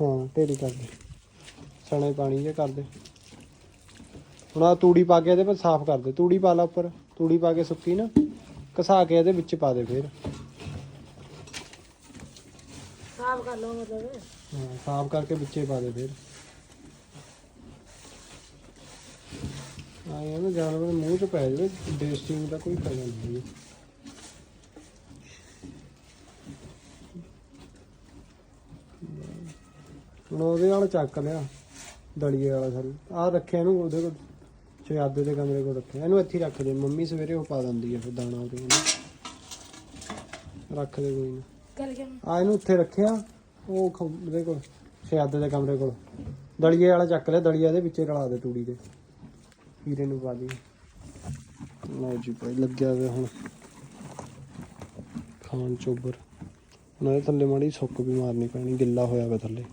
ਹਾਂ ਢੇਰੀ ਕਰ ਦੇ ਸਣੇ ਪਾਣੀ ਜੇ ਕਰ ਦੇ ਹੁਣ ਆ ਤੂੜੀ ਪਾ ਕੇ ਇਹਦੇ ਪਰ ਸਾਫ਼ ਕਰ ਦੇ। ਤੂੜੀ ਪਾ ਲਾ ਉੱਪਰ। ਤੂੜੀ ਪਾ ਕੇ ਸੁੱਕੀ ਨਾ। ਘਸਾ ਕੇ ਇਹਦੇ ਵਿੱਚ ਪਾ ਦੇ ਫੇਰ ਸਾਫ਼ ਕਰ ਲਓ ਮਤਲਬ। ਹਾਂ ਸਾਫ਼ ਕਰਕੇ ਵਿੱਚੇ ਪਾ ਦੇ ਫੇਰ। ਆਏ ਨਾ ਜਾਨਵਰ ਦੇ ਮੂੰਹ ਚ ਪੈ ਜਾਵੇ ਡੇਸਟਿੰਗ ਦਾ ਕੋਈ ਫਾਇਦਾ ਨਹੀਂ ਹੈ ਹੁਣ ਉਹਦੇ ਨਾਲ ਚੱਕ ਲਿਆ ਦਲੀਏ ਵਾਲਾ ਸਰ ਆ ਰੱਖਿਆ ਇਹਨੂੰ ਉਹਦੇ ਕੋਲ ਸ਼ਹਿਜ਼ਾਦੇ ਦੇ ਕਮਰੇ ਕੋਲ ਰੱਖਿਆ। ਇਹਨੂੰ ਇੱਥੇ ਹੀ ਰੱਖ ਦੇ ਮੰਮੀ ਸਵੇਰੇ ਉਹ ਪਾ ਦਿੰਦੀ ਆ ਫਿਰ ਦਾਣਾ ਉਹਦੇ ਕੋਲ। ਰੱਖ ਦੇ ਕੋਈ ਨਾ। ਗੱਲ ਆ ਇਹਨੂੰ ਉੱਥੇ ਰੱਖਿਆ ਉਹ ਖ- ਕੋਲ ਸ਼ਹਿਜ਼ਾਦੇ ਦੇ ਕਮਰੇ ਕੋਲ। ਦਲੀਏ ਵਾਲਾ ਚੱਕ ਲਿਆ, ਦਲੀਆ ਦੇ ਵਿੱਚੇ ਰਲਾ ਦੇ ਤੂੜੀ ਦੇ। ਹੀਰੇ ਨੂੰ ਪਾ ਦੀ ਲਓ ਜੀ ਭਾਈ, ਲੱਗਿਆ ਹੋਇਆ ਹੁਣ। ਖਾਣ ਚੋਬਰ। ਉਹਨਾਂ ਦੇ ਥੱਲੇ ਮਾੜੀ ਸੁੱਕ ਵੀ ਮਾਰਨੀ ਪੈਣੀ, ਗਿੱਲਾ ਹੋਇਆ ਵਾ ਥੱਲੇ।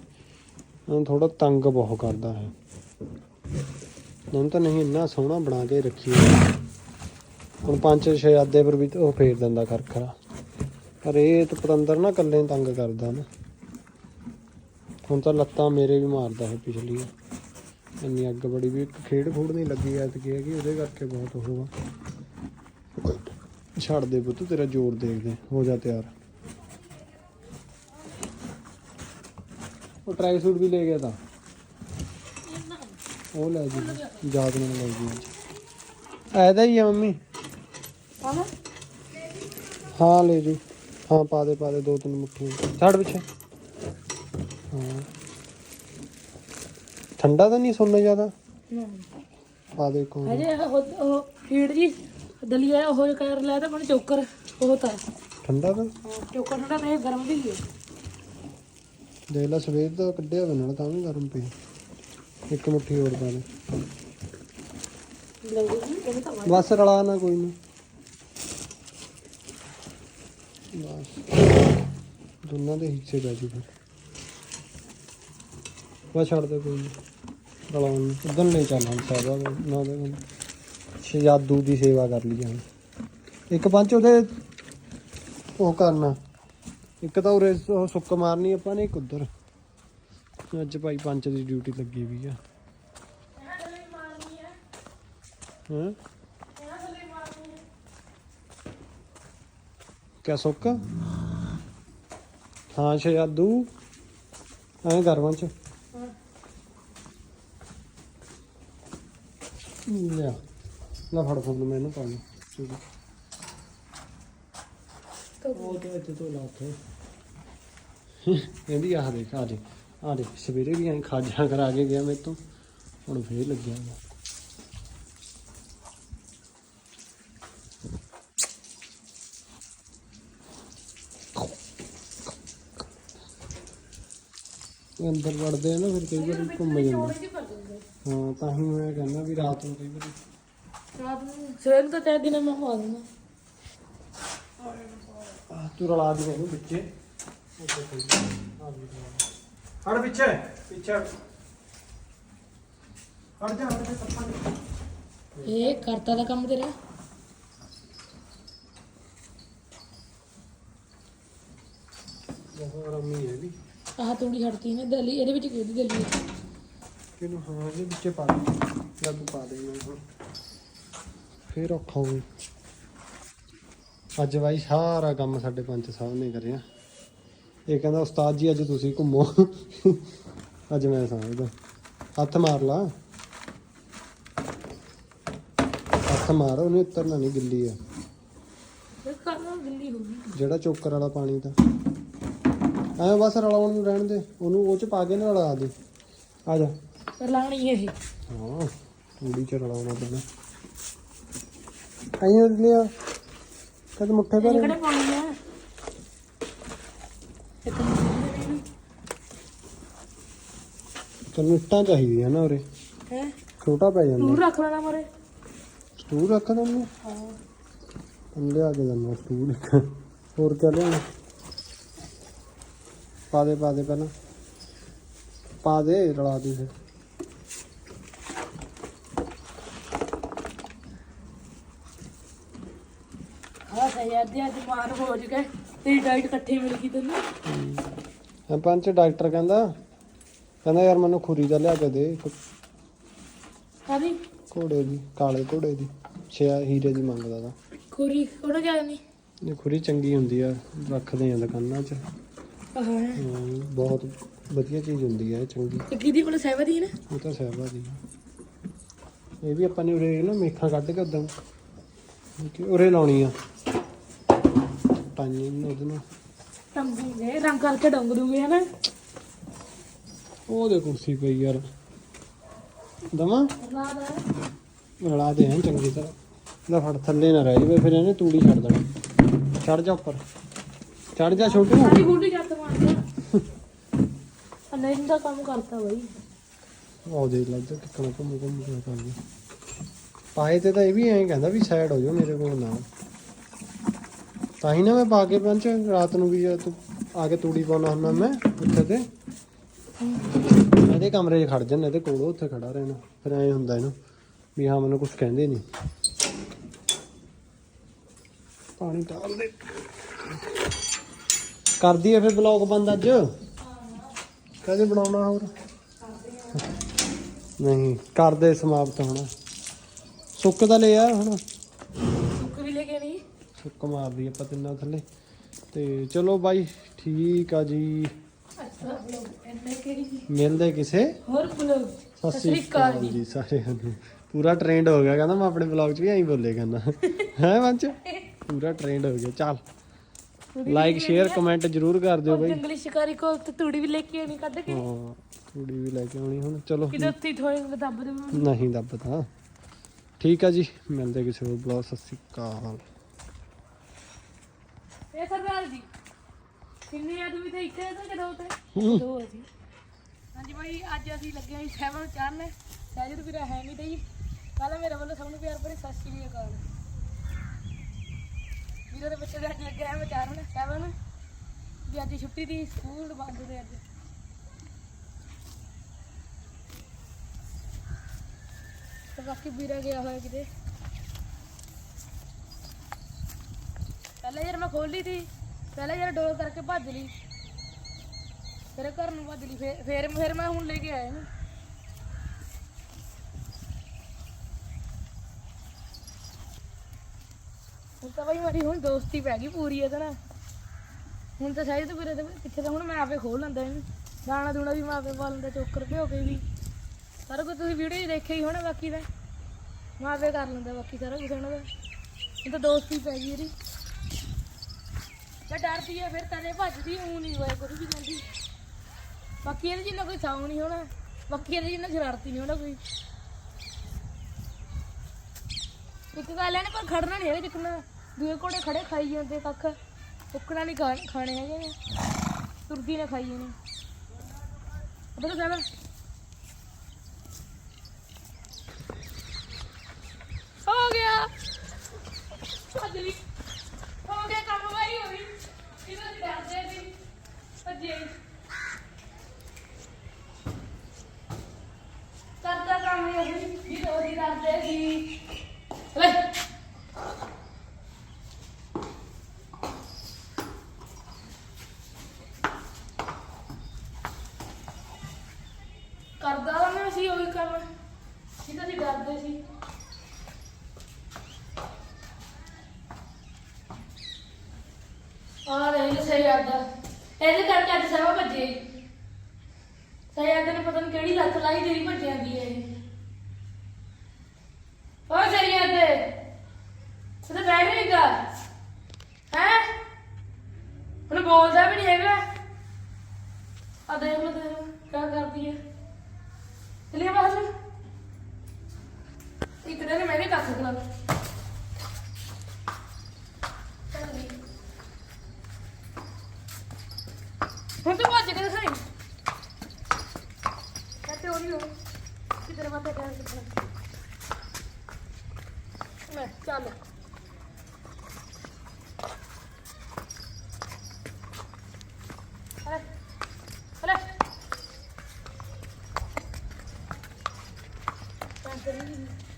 ਹੁਣ ਥੋੜਾ ਤੰਗ ਬਹੁਤ ਕਰਦਾ ਹੈ ਹੁਣ ਤਾਂ ਨਹੀਂ, ਇੰਨਾ ਸੋਹਣਾ ਬਣਾ ਕੇ ਰੱਖੀ ਹੁਣ ਪੰਜ ਛੇ ਆਦੇ ਪਰ ਵੀ ਉਹ ਫੇਰ ਦਿੰਦਾ ਖਰਖਰਾ। ਪਰ ਇਹ ਤਾਂ ਪਤੰਦਰ ਨਾ ਕੱਲੇ ਤੰਗ ਕਰਦਾ ਨਾ। ਹੁਣ ਤਾਂ ਲੱਤਾਂ ਮੇਰੇ ਵੀ ਮਾਰਦਾ ਹੈ ਪਿਛਲੀ ਇੰਨੀ ਅੱਗ ਬੜੀ ਵੀ ਇੱਕ ਖੇਡ ਖੂਡ ਨਹੀਂ ਲੱਗੀ ਐਤਕੀ ਹੈਗੀ ਉਹਦੇ ਕਰਕੇ ਬਹੁਤ ਆ। ਛੱਡ ਦੇ ਪੁੱਤ ਤੇਰਾ ਜ਼ੋਰ ਦੇਖਦੇ ਹੋ ਜਾ ਤਿਆਰ। ਉਹ ਟਰਾਈ ਸੂਟ ਵੀ ਲੈ ਗਿਆ ਤਾਂ। ਉਹ ਲੈ ਜੀ ਯਾਦ ਨਾਲ ਲੈ ਜੀ ਐਦਾ ਹੀ ਆ ਮੰਮੀ। ਹਾਂ ਲੈ ਜੀ। ਹਾਂ ਪਾ ਦੇ ਪਾ ਦੇ ਦੋ ਤਿੰਨ ਮੁੱਠੀਆਂ। ਛੱਡ ਪਿੱਛੇ। ਹਾਂ। ਠੰਡਾ ਤਾਂ ਨਹੀਂ ਸੁਣਨਾ ਜ਼ਿਆਦਾ? ਨਾ। ਪਾ ਦੇ ਕੋ ਹਜੇ ਉਹ ਫੀਡ ਜੀ ਦਲੀਆ ਉਹ ਕਰ ਲਿਆ ਤਾਂ ਮੈਨੂੰ ਚੋਕਰ ਉਹ ਤਾਂ। ਠੰਡਾ ਤਾਂ? ਚੋਕਰ ਠੰਡਾ ਤਾਂ ਇਹ ਗਰਮ ਵੀ ਹੈ। ਦੇਖ ਲੈ ਸਵੇਰ ਦਾ ਕੱਢਿਆ ਨਾਲ ਤਾਂ ਵੀ ਗਰਮ ਪਈ ਇੱਕ ਮੁੱਠੀ ਹੋਰ ਪਾ ਦੇ। ਬਸ ਰਲਾ ਨਾ ਕੋਈ ਨਾ। ਬਸ। ਦੋਨਾਂ ਦੇ ਹਿੱਸੇ ਜੂ ਫਿਰ। ਬਸ ਛੱਡ ਦੇ ਕੋਈ ਨਹੀਂ ਰਲਾਉਣ ਉਦੋਂ ਲੈ ਚੱਲ ਹਮ ਨਾ ਦੇ ਸ਼ਹਿਜ਼ਾਦੂ ਦੀ ਸੇਵਾ ਕਰ ਲਈ ਹੁਣ ਇੱਕ ਪੰਜ ਉਹਦੇ ਉਹ ਕਰਨਾ। ਇੱਕ ਤਾਂ ਉਰੇ ਸੁੱਕ ਮਾਰਨੀ ਆਪਾਂ ਨੇ, ਇੱਕ ਉਧਰ। ਅੱਜ ਭਾਈ ਪੰਚ ਦੀ ਡਿਊਟੀ ਲੱਗੀ ਵੀ ਆ। ਹਾਂ? ਕਿਆ ਸੁੱਕ? ਹਾਂ ਸ਼ਹਿਜ਼ਾਦੂ ਐਂ ਕਰ ਵੰਚ ਲਿਆ ਲੈ ਫੜ ਫੜ ਮੈਨੂੰ ਪਾਣੀ। ਚੁੱਕ ਉਹ ਤੇ ਇੱਥੇ ਤੋਂ ਲਾਤੇ ਕਹਿੰਦੀ ਆਹ ਦੇਖ ਆ ਦੇ ਆ ਦੇ ਸਵੇਰੇ ਵੀ ਐਂ ਖਾਜਾ ਕਰਾ ਕੇ ਗਿਆ ਮੇਰੇ ਤੋਂ। ਹੁਣ ਫੇਰ ਲੱਗਿਆ ਵਾ। ਅੰਦਰ ਵੜਦੇ ਆ ਨਾ ਫਿਰ ਕਈ ਵਾਰੀ ਘੁੰਮ ਜਾਂਦੇ ਜਿਹੇ ਹਾਂ ਤਾਂ ਹੀ ਮੈਂ ਕਹਿੰਦਾ ਵੀ ਰਾਤ ਨੂੰ ਕਈ ਵਾਰੀ। ਰਾਤ ਨੂੰ ਸਵੇਰ ਨੂੰ ਤਾਂ ਚਾਹ ਦਿਨ ਮੈਂ ਖਵਾ ਦਿੰਦਾ। ਆਹ, ਤੂੰ ਰਲਾ ਦੇ ਇਹਨੂੰ ਵਿੱਚੇ ਹੜ ਪਿੱਛੇ ਪਿੱਛੇ ਹਟ। ਹਟ ਜਾ ਹਟ ਜਾ ਸੱਪਾਂ ਇਹ ਕਰਤਾ ਦਾ ਕੰਮ ਤੇਰਾ? ਬਹੁਤ ਆਰਾਮੀ ਹੈ ਵੀ। ਆਹ ਤੂੜੀ ਛੱਡਤੀ ਨੇ ਦਲੀ ਇਹਦੇ ਵਿੱਚ ਕਿਹਦੀ ਦਲੀ ਹੈ? ਕਿਹਨੂੰ ਹਾਂ, ਇਹਦੇ ਵਿੱਚੇ ਪਾ ਦੇ। ਜਦ ਪਾ ਦੇ ਹੁਣ ਫੇਰ ਔਖਾ ਹੋਊ ਅੱਜ ਬਾਈ ਸਾਰਾ ਕੰਮ ਸਾਡੇ ਪੰਚ ਸਾਹਿਬ ਨੇ ਕਰਿਆ। ਇਹ ਕਹਿੰਦਾ, ਉਸਤਾਦ ਜੀ, ਅੱਜ ਤੁਸੀਂ ਘੁੰਮੋ। ਅੱਜ ਮੈਂ ਸਮਝਦਾ ਹੱਥ ਮਾਰ ਲਾ। ਹੱਥ ਮਾਰ, ਉਹਨੇ ਉਤਰਨਾ ਨਹੀਂ, ਗਿੱਲੀ ਆ। ਜਿਹੜਾ ਚੋਕਰ ਵਾਲਾ ਪਾਣੀ ਦਾ। ਐ ਬਸ ਰਲਾਉਣ ਨੂੰ ਰਹਿਣ ਦੇ। ਉਹਨੂੰ ਉਹ ਚ ਪਾ ਕੇ ਨਾ ਰਲਾ ਦੇ। ਆ ਜਾ। ਲਾਣੀ ਇਹ। ਹਾਂ ਤੂੜੀ ਚ ਰਲਾਉਣਾ ਪੈਣਾ ਆਈਓ ਲਿਆ ਕਦ ਮੁੱਠੇ ਪਰ ਕਿਹੜੇ ਪਾਣੀ ਆ? ਤਾਂ ਤੈਨੂੰ ਇੱਟਾਂ ਚਾਹੀਦੀਆਂ ਨਾ ਉਰੇ। ਹੈ? ਛੋਟਾ ਪੈ ਜਾਂਦਾ। ਦੂਰ ਰੱਖ ਲੈਣਾ ਮਰੇ। ਸਟੂਲ ਰੱਖ ਦੰਨੇ ਹਾਂ। ਲਿਆ ਕੇ ਦੰਨਾ ਸਟੂਲ ਹੋਰ ਕਿਆ ਲਿਆਉਣਾ? ਪਾ ਦੇ ਪਾ ਦੇ ਪਹਿਲਾਂ। ਪਾ ਦੇ ਰਲਾ ਦੇ ਫਿਰ। ਹਾਂ ਸਹੀ ਅੱਜ ਅੱਜ ਮਾਰ ਹੋ ਜਗੇ ਤੇਰੀ ਡਾਈਟ ਇਕੱਠੀ ਮਿਲ ਗਈ ਤੈਨੂੰ। ਹਾਂ। ਪੰਚ ਡਾਕਟਰ ਕਹਿੰਦਾ ਕਹਿੰਦਾ ਯਾਰ ਮੈਨੂੰ ਖੁਰੀ ਦਾ ਲਿਆ ਕੇ ਦੇ ਇੱਕ ਕਾਦੀ ਘੋੜੇ ਦੀ ਕਾਲੇ ਘੋੜੇ ਦੀ ਛਿਆ ਹੀਰੇ ਦੀ ਮੰਗਦਾ ਦਾ ਖੁਰੀ ਕੋਣਾ ਜਾ ਨਹੀਂ? ਇਹ ਖੁਰੀ ਚੰਗੀ ਹੁੰਦੀ ਆ ਰੱਖਦੇ ਆ ਦੁਕਾਨਾਂ 'ਚ। ਹਾਂ ਹਮ, ਬਹੁਤ ਵਧੀਆ ਚੀਜ਼ ਹੁੰਦੀ ਆ ਇਹ ਚੰਗੀ। ਕਿਹਦੀ? ਕੋਲ ਸਹਿਬਾ ਦੀ ਨਾ? ਇਹ ਤਾਂ ਸਹਿਬਾ ਦੀ ਇਹ ਵੀ ਆਪਾਂ ਨੇ ਉਰੇ ਨਾ ਮੇਖਾਂ ਕੱਢ ਕੇ ਉਦੋਂ ਉਰੇ ਲਾਉਣੀ ਆ। ਟਾਈਮ ਉਹਦੇ ਨਾਲ। ਟੰਗੂ ਨੇ ਰੰਗ ਕਰਕੇ ਡੰਗ ਦੂਗੇ ਹਨਾ। ਉਹਦੇ ਕੁਰਸੀ ਪਈ ਯਾਰ। ਦਵਾਂ? ਰਲਾ ਦੇ ਐਨ ਚੰਗੀ ਤਰ੍ਹਾਂ। ਇਹਦਾ ਫੜ ਥੱਲੇ ਨਾ ਰਹਿ ਜਾਵੇ ਫਿਰ ਇਹਨੇ ਤੂੜੀ ਛੱਡ ਦੇਣੀ। ਚੜ ਜਾ ਉੱਪਰ। ਚੜ ਜਾ ਛੋਟੂ। ਸਾਡੀ ਗੁੱਡੀ ਜੱਟ ਮਾਰਦਾ ਅਨੇਨ ਦਾ ਕੰਮ ਕਰਤਾ ਬਈ। ਆਉ ਦੇ ਲੱਗ ਕਿੱਕਣਾ ਘੁੰਮ ਘੁੰਮ ਕੇ ਕਰਦੀ ਪਾਏ ਤੇ ਤਾਂ ਇਹ ਵੀ ਐਂ ਕਹਿੰਦਾ ਵੀ ਸਾਈਡ ਹੋ ਜਾਓ ਮੇਰੇ ਕੋਲ ਨਾ ਤਾਂ ਹੀ ਨਾ ਮੈਂ ਪਾ ਕੇ ਪੰਚ ਰਾਤ ਨੂੰ ਵੀ ਜੇ ਤੂੰ ਆ ਕੇ ਤੂੜੀ ਪਾਉਣਾ ਹੁੰਦਾ ਮੈਂ ਉੱਥੇ ਤੇ। ਇਹਦੇ ਕਮਰੇ 'ਚ ਖੜ ਜੰਨੇ ਇਹਦੇ ਕੋਲ ਉੱਥੇ ਖੜਾ ਰਹਿਣਾ, ਫਿਰ ਐਂ ਹੁੰਦਾ ਇਹਨੂੰ ਵੀ ਹਾਂ, ਮੈਨੂੰ ਕੁਝ ਕਹਿੰਦੇ ਨਹੀਂ ਪਾਣੀ ਡਾਲ ਦੇ। ਕਰਦੀ ਐ ਫਿਰ ਬਲੌਗ ਬੰਦ ਅੱਜ? ਕਦੇ ਬਣਾਉਣਾ ਹੋਰ? ਨਹੀਂ, ਕਰਦੇ ਸਮਾਪਤ ਹੋਣਾ। ਸੁੱਕ ਤਾਂ ਲਿਆ ਹੁਣ। ਸੁੱਕ ਮਾਰਦੀ ਆਪਾਂ ਤਿੰਨਾਂ ਥੱਲੇ। ਤੇ ਚਲੋ ਬਾਈ ਠੀਕ ਆ ਜੀ। ਮਿਲਦੇ ਕਿਸੇ? ਹੋਰ ਬਲੋ ਸਤਿ ਸ੍ਰੀ ਅਕਾਲ ਜੀ। ਸਾਰਿਆਂ ਨੂੰ। ਪੂਰਾ ਟ੍ਰੈਂਡ ਹੋ ਗਿਆ ਕਹਿੰਦਾ ਮੈਂ ਆਪਣੇ ਵਲੌਗ 'ਚ ਵੀ ਐਂ ਬੋਲੇ ਕਹਿੰਦਾ ਹੈ ਮੰਚ ਪੂਰਾ ਟ੍ਰੈਂਡ ਹੋ ਗਿਆ ਚੱਲ। ਲਾਈਕ ਸ਼ੇਅਰ ਕਮੈਂਟ ਜਰੂਰ ਕਰ ਦਿਓ ਬਾਈ। ਜੰਗਲੀ ਸ਼ਿਕਾਰੀ ਕੋਲ ਤੇ ਤੂੜੀ ਵੀ ਲੈ ਕੇ ਆਣੀ ਕੱਢ ਕੇ। ਹਾਂ ਕੁੜੀ ਵੀ ਲੈ ਕੇ ਆਉਣੀ ਹੁਣ ਚਲੋ ਕਿਤੇ ਉੱਥੇ ਥੋੜੇ ਦੱਬ ਦੇ ਨਹੀਂ ਦੱਬਦਾ ਠੀਕ ਆ ਜੀ ਮਿਲਦੇ ਕਿਸੇ ਹੋਰ ਬਲੌਗ ਸਤਿ ਸ੍ਰੀ ਅਕਾਲ। ਇਹ ਸਰਦਾਰ ਜੀ। ਕਿੰਨੇ ਆਦਮੀ ਤੇ ਇੱਥੇ ਤਾਂ ਕਿਦੋਂ ਤੇ ਹੂੰ। ਦੋ ਅਸੀਂ ਹਾਂਜੀ ਭਾਈ ਅੱਜ ਅਸੀਂ ਲੱਗੇ ਹਾਂ ਸੈਵਨ ਚੜਨ ਸਹਿਜਦ ਵੀਰਾ ਹੈ ਨਹੀਂ ਤੇ ਜੀ। ਕੱਲ ਮੇਰੇ ਵੱਲੋਂ ਸਭ ਨੂੰ ਪਿਆਰ ਭਰੀ ਸਤਿ ਸ਼੍ਰੀ ਅਕਾਲ। ਵੀਰੇ ਦੇ ਬੱਚੇ ਦਾ ਅੱਜ ਲੱਗਿਆ ਹੈ ਵਿਚਾਰਨ। ਸੈਵਨ ਵੀ ਅੱਜ ਛੁੱਟੀ ਦੀ ਸਕੂਲ ਬੰਦ ਦੇ ਅੱਜ। ਤੇ ਬਾਕੀ ਵੀਰਾ ਗਿਆ ਹੋਇਆ ਕਿਤੇ। ਪਹਿਲਾਂ ਯਾਰ ਮੈਂ ਖੋਲੀ ਸੀ, ਪਹਿਲਾਂ ਯਾਰ ਡੋਰ ਕਰਕੇ ਭੱਜ ਲਈ। ਫਿਰ ਘਰ ਨੂੰ ਭੱਜ ਲਈ ਫਿਰ ਫਿਰ ਫਿਰ ਮੈਂ ਹੁਣ ਲੈ ਕੇ ਆਇਆ ਇਹਨੂੰ। ਹੁਣ ਤਾਂ ਭਾਈ ਮੇਰੀ ਹੁਣ ਦੋਸਤੀ ਪੈ ਗਈ ਪੂਰੀ ਇਹਦੇ ਨਾਲ। ਹੁਣ ਤਾਂ ਸ਼ਾਇਦ ਤੋਂ ਵੀਰੇ ਪਿੱਛੇ ਤਾਂ ਹੁਣ ਮੈਂ ਆਪੇ ਖੋਲ ਲੈਂਦਾ ਇਹਨੂੰ। ਦਾਣਾ ਦੂਣਾ ਵੀ ਮੈਂ ਆਪੇ ਪਾ ਲੈਂਦਾ, ਚੋਕਰ ਭਿਓ ਕੇ ਵੀ। ਸਾਰਾ ਕੁਝ ਤੁਸੀਂ ਵੀਡੀਓ 'ਚ ਦੇਖਿਆ ਹੀ ਹੋਣਾ ਬਾਕੀ ਦਾ। ਮੈਂ ਆਪੇ ਕਰ ਲੈਂਦਾ ਬਾਕੀ ਸਾਰਾ ਕੁਝ ਉਹਨਾਂ ਦਾ। ਹੁਣ ਤਾਂ ਦੋਸਤੀ ਪੈ ਗਈ ਇਹਦੀ। ਜੇ ਡਰਦੀ ਆ, ਫਿਰ ਤਰੇ ਭੱਜਦੀ, ਊ ਨਹੀਂ ਹੋਇਆ ਕੁਝ ਵੀ ਕਹਿੰਦੀ। ਬਾਕੀ ਇਹਦੇ ਜਿੰਨਾ ਕੋਈ ਸਾਉ ਨਹੀਂ ਹੋਣਾ ਬਾਕੀ ਇਹਦੇ ਜਿੰਨਾ ਸ਼ਰਾਰਤੀ ਨਹੀਂ ਹੋਣਾ ਕੋਈ। ਇੱਕ ਗੱਲ ਹੈ ਨਾ ਪਰ ਖੜਨਾ ਨਹੀਂ ਹੈਗਾ ਜਿੱਕਣਾ। ਦੂਏ ਕੋੜੇ ਖੜੇ ਖਾਈ ਜਾਂਦੇ ਕੱਖ। ਉੱਕਣਾ ਨਹੀਂ ਖਾਣੇ ਹੈਗੇ ਨੇ ਤੁਰਦੀ ਨੇ ਖਾਈ ਨੇ ਉਧਰ ਜਾ ਹੋ ਗਿਆ। ਭੱਜ ਭੱਜੇ ਕਰਦਾ ਕੰਮ ਇਹ ਵੀ ਜਦੋਂ ਦੀ ਸੀ। ਲੈ ਕਰਦਾ ਤਾਂ ਮੈਂ ਸੀ ਉਹੀ ਕੰਮ ਜਿਹਦਾ ਸੀ ਡਰਦੇ ਸੀ ਆ ਰਹੇ ਸਹੀ ਆਦਾ ਇਹਦੇ ਕਰਕੇ ਅੱਜ ਸਭ ਭੱਜੇ ਸਹੀ ਆਦਾ ਨੇ ਪਤਾ ਨਹੀਂ ਕਿਹੜੀ ਲੱਤ ਲਾਈ ਜਿਹੜੀ ਭੱਜ ਜਾਂਦੀ ਹੈ ਇਹ ਓ ਸਹੀ ਆਦਾ ਤੂੰ ਤਾਂ ਬੈਠ ਨਹੀਂ ਗਾ ਹੈ ਹੁਣ ਬੋਲਦਾ ਵੀ ਨਹੀਂ ਹੈਗਾ ਆ ਦੇਖ ਲੋ ਦੇਖ ਲੋ ਕੀ ਕਰਦੀ ਹੈ ਚਲਿਏ ਬਾਹਰ ਇੱਕ ਦਿਨ ਮੈਂ ਵੀ ਕੱਖ ਖਲਾ ਹੁਣ ਤੂੰ ਭੱਜ ਕੇ ਦਿਖਾਈ ਕੱਤੇ ਹੋਣੀ ਹੋ ਕਿਧਰ ਮਾਤੇ ਕਹਿ ਸਕਦਾ ਲੈ ਚੱਲ ਅਰੇ ਅਰੇ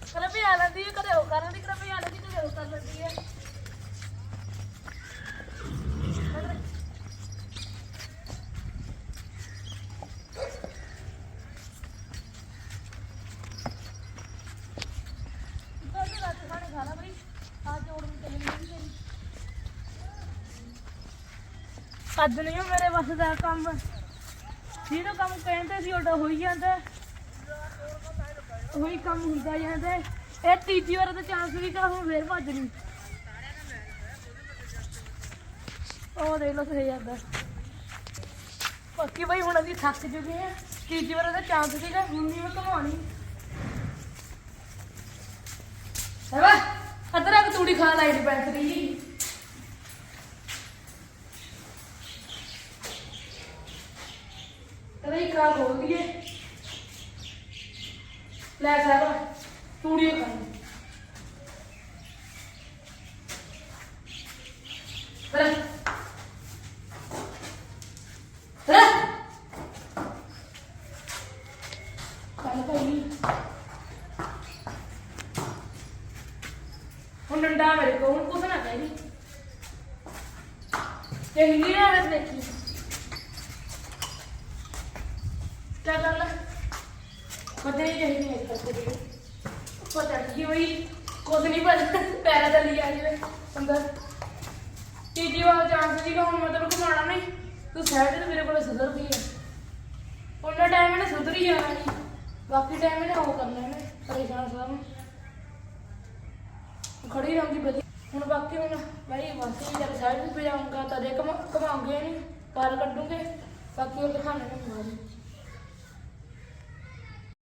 ਕਦੇ ਵੀ ਆ ਲੈਂਦੀ ਹੈ ਕਦੇ ਉਹ ਕਰ ਲੈਂਦੀ ਕਦੇ ਵੀ ਆ ਲੈਂਦੀ ਕਦੇ ਉਹ ਕਰ ਲੈਂਦੀ ਹੈ ਕੱਲ ਰਾਤ ਖਾਣੇ ਖਾਣਾ ਬਈ ਆ ਜੋੜ ਨੂੰ ਚੱਲੀ ਨਹੀਂ ਤੇਰੀ ਅੱਜ ਨਹੀਂ ਮੇਰੇ ਬਸ ਦਾ ਕੰਮ। ਜਿਹਨੂੰ ਕੰਮ ਕਹਿੰਦੇ ਸੀ ਉਹਦਾ ਹੋਈ ਜਾਂਦਾ। ਉਹੀ ਕੰਮ ਹੁੰਦਾ ਜਾਂਦਾ। ਇਹ ਤੀਜੀ ਵਾਰ ਤਾਂ ਚਾਂਸ ਵੀ ਕਾ ਹੁਣ ਫੇਰ ਭੱਜ ਲਈ ਉਹ ਦੇਖ ਲੋ ਸਹੀ ਜਾਂਦਾ। ਬਾਕੀ ਬਈ ਹੁਣ ਅਸੀਂ ਥੱਕ ਚੁੱਕੇ ਆ। ਤੀਜੀ ਵਾਰ ਦਾ ਚਾਂਸ ਸੀਗਾ, ਹੁਣ ਨਹੀਂ ਮੈਂ ਕਮਾਉਣੀ ਹੈ ਅਦਰਕ ਤੂੜੀ ਖਾ ਲਾਈ ਡਿਪੈਂਸਰੀ ਜੀ ਤੇਰੀ ਖੋਲ ਦੀਏ ਲੈ ਸਾਰਾ ਤੂੜੀ ਖਾਣੀ ਬਰੇ ਹੁਣ ਡੰਡਾ ਮੇਰੇ ਕੋਲ, ਹੁਣ ਕੁਛ ਨਾ ਕਹਿ। ਤੇ ਹਿੰਦੀ ਨਾ ਰਸ ਦੇਖੀ ਕਿਆ ਕਰਨਾ ਪਤਾ ਨਹੀਂ ਕਹੀ ਨਹੀਂ ਕਰਦੇ ਦੇ ਪਤਾ ਕੀ ਹੋਈ? ਕੁਛ ਨਹੀਂ ਪਤਾ। ਪੈਰਾ ਚੱਲੀ ਆ ਜਿਵੇਂ ਤੀਜੀ ਵਾਰ ਚਾਂਸ ਸੀਗਾ, ਹੁਣ ਮੈਂ ਤੈਨੂੰ ਘੁਮਾਉਣਾ ਨਹੀਂ। ਤੂੰ ਸਾਈਡ ਤੇ ਮੇਰੇ ਕੋਲ ਸੁਧਰ ਗਈ ਹੈ ਉਹਨਾਂ ਟਾਈਮ ਇਹਨੇ ਸੁਧਰੀ ਜਾਣਾ ਨਹੀਂ ਬਾਕੀ ਟਾਈਮ ਇਹਨੇ ਉਹ ਕਰਨਾ ਇਹਨੇ, ਪਰੇਸ਼ਾਨ ਸਾਹਿਬ ਨੂੰ। ਖੜੀ ਰਹੂੰਗੀ ਵਧੀਆ। ਹੁਣ ਬਾਕੀ ਹੁਣ ਭਾਈ ਵਾਸੀ ਜਦ ਸਾਈਡ ਤੇ ਜਾਊਂਗਾ ਤਾਂ ਦੇ ਘਮਾਉਂਗੇ ਨਹੀਂ ਪਾਰ ਕੱਢੂਗੇ। ਬਾਕੀ ਉਹ ਦਿਖਾਣੇ ਨੇ ਮਾਰੀ।